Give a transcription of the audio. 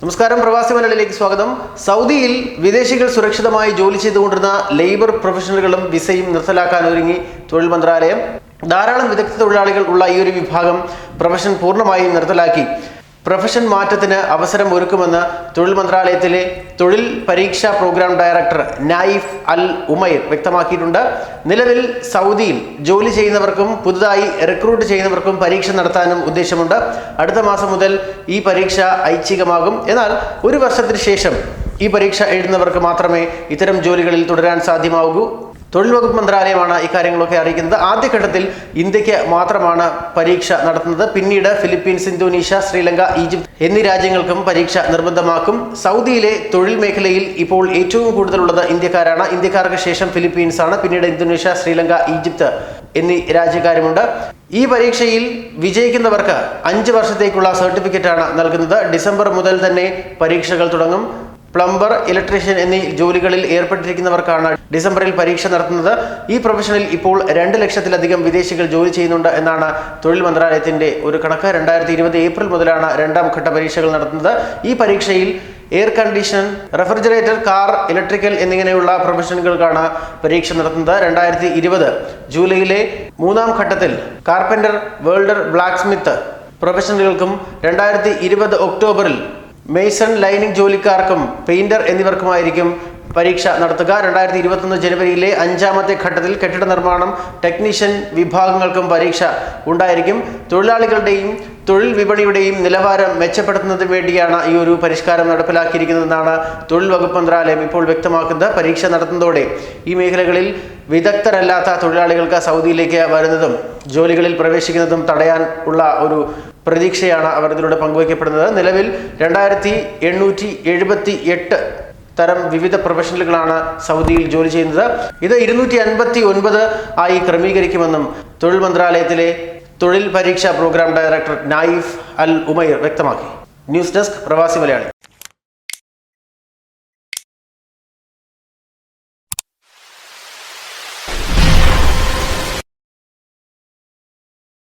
നമസ്കാരം പ്രവാസി മലയാളിയിലേക്ക് സ്വാഗതം. സൗദിയിൽ വിദേശികൾ സുരക്ഷിതമായി ജോലി ചെയ്തുകൊണ്ടിരുന്ന ലേബർ പ്രൊഫഷണലുകളും വിസയും നിർത്തലാക്കാൻ ഒരുങ്ങി തൊഴിൽ മന്ത്രാലയം. ധാരാളം വിദഗ്ധ തൊഴിലാളികൾ ഉള്ള ഈ ഒരു വിഭാഗം പ്രൊഫഷൻ പൂർണമായും നിർത്തലാക്കി. പ്രൊഫഷൻ മാറ്റത്തിന് അവസരം ഒരുക്കുമെന്ന് തൊഴിൽ മന്ത്രാലയത്തിലെ തൊഴിൽ പരീക്ഷാ program director Nayef Al Umair വ്യക്തമാക്കിയിട്ടുണ്ട്. നിലവിൽ സൗദിയിൽ ജോലി ചെയ്യുന്നവർക്കും പുതുതായി റിക്രൂട്ട് ചെയ്യുന്നവർക്കും പരീക്ഷ നടത്താനും ഉദ്ദേശമുണ്ട്. അടുത്ത മാസം മുതൽ ഈ പരീക്ഷ ഐച്ഛികമാകും. എന്നാൽ ഒരു വർഷത്തിന് ശേഷം ഈ പരീക്ഷ എഴുതുന്നവർക്ക് മാത്രമേ ഇത്തരം ജോലികളിൽ തുടരാൻ സാധ്യമാകൂ തൊഴിൽ വകുപ്പ് മന്ത്രാലയമാണ് ഇക്കാര്യങ്ങളൊക്കെ അറിയിക്കുന്നത്. ആദ്യഘട്ടത്തിൽ ഇന്ത്യയ്ക്ക് മാത്രമാണ് പരീക്ഷ നടത്തുന്നത്. പിന്നീട് ഫിലിപ്പീൻസ് ഇന്തോനേഷ്യ ശ്രീലങ്ക ഈജിപ്ത് എന്നീ രാജ്യങ്ങൾക്കും പരീക്ഷ നിർബന്ധമാക്കും. സൗദിയിലെ തൊഴിൽ മേഖലയിൽ ഇപ്പോൾ ഏറ്റവും കൂടുതലുള്ളത് ഇന്ത്യക്കാരാണ്. ഇന്ത്യക്കാർക്ക് ശേഷം ഫിലിപ്പീൻസ് ആണ്. പിന്നീട് ഇന്തോനേഷ്യ ശ്രീലങ്ക ഈജിപ്ത് എന്നീ രാജ്യക്കാരുമുണ്ട്. ഈ പരീക്ഷയിൽ വിജയിക്കുന്നവർക്ക് അഞ്ച് വർഷത്തേക്കുള്ള സർട്ടിഫിക്കറ്റാണ് നൽകുന്നത്. ഡിസംബർ മുതൽ തന്നെ പരീക്ഷകൾ തുടങ്ങും. പ്ലംബർ ഇലക്ട്രീഷ്യൻ എന്നീ ജോലികളിൽ ഏർപ്പെട്ടിരിക്കുന്നവർക്കാണ് ഡിസംബറിൽ പരീക്ഷ നടത്തുന്നത്. ഈ പ്രൊഫഷനിൽ ഇപ്പോൾ രണ്ട് ലക്ഷത്തിലധികം വിദേശികൾ ജോലി ചെയ്യുന്നുണ്ട് എന്നാണ് തൊഴിൽ മന്ത്രാലയത്തിന്റെ ഒരു കണക്ക്. രണ്ടായിരത്തി ഇരുപത് ഏപ്രിൽ മുതലാണ് രണ്ടാം ഘട്ട പരീക്ഷകൾ നടത്തുന്നത്. ഈ പരീക്ഷയിൽ air condition refrigerator car electrical എന്നിങ്ങനെയുള്ള പ്രൊഫഷനുകൾക്കാണ് പരീക്ഷ നടത്തുന്നത്. രണ്ടായിരത്തി ഇരുപത് ജൂലൈയിലെ മൂന്നാം ഘട്ടത്തിൽ കാർപ്പന്റർ വേൾഡർ ബ്ലാക്ക് സ്മിത്ത് പ്രൊഫഷനുകൾക്കും രണ്ടായിരത്തി ഇരുപത് ഒക്ടോബറിൽ മെയ്സൺ ലൈനിങ് ജോലിക്കാർക്കും പെയിന്റർ എന്നിവർക്കുമായിരിക്കും പരീക്ഷ നടത്തുക. രണ്ടായിരത്തി ഇരുപത്തൊന്ന് ജനുവരിയിലെ അഞ്ചാമത്തെ ഘട്ടത്തിൽ കെട്ടിട നിർമ്മാണം ടെക്നീഷ്യൻ വിഭാഗങ്ങൾക്കും പരീക്ഷ ഉണ്ടായിരിക്കും. തൊഴിലാളികളുടെയും തൊഴിൽ വിപണിയുടെയും നിലവാരം മെച്ചപ്പെടുത്തുന്നതിന് വേണ്ടിയാണ് ഈ ഒരു പരിഷ്കാരം നടപ്പിലാക്കിയിരിക്കുന്നതെന്നാണ് തൊഴിൽ വകുപ്പ് മന്ത്രാലയം ഇപ്പോൾ വ്യക്തമാക്കുന്നത്. പരീക്ഷ നടത്തുന്നതോടെ ഈ മേഖലകളിൽ വിദഗ്ധരല്ലാത്ത തൊഴിലാളികൾക്ക് സൗദിയിലേക്ക് വരുന്നതും ജോലികളിൽ പ്രവേശിക്കുന്നതും തടയാൻ ഉള്ള ഒരു പ്രതീക്ഷയാണ് അവർ ഇതിലൂടെ പങ്കുവയ്ക്കപ്പെടുന്നത്. നിലവിൽ രണ്ടായിരത്തി എണ്ണൂറ്റി എഴുപത്തി എട്ട് തരം വിവിധ പ്രൊഫഷണലുകളാണ് സൗദിയിൽ ജോലി ചെയ്യുന്നത്. ഇത് ഇരുന്നൂറ്റി അൻപത്തി ഒൻപത് ആയി ക്രമീകരിക്കുമെന്നും തൊഴിൽ മന്ത്രാലയത്തിലെ തൊഴിൽ പരീക്ഷാ program director Nayef Al Umair വ്യക്തമാക്കി. ന്യൂസ് ഡെസ്ക് പ്രവാസി മലയാളി.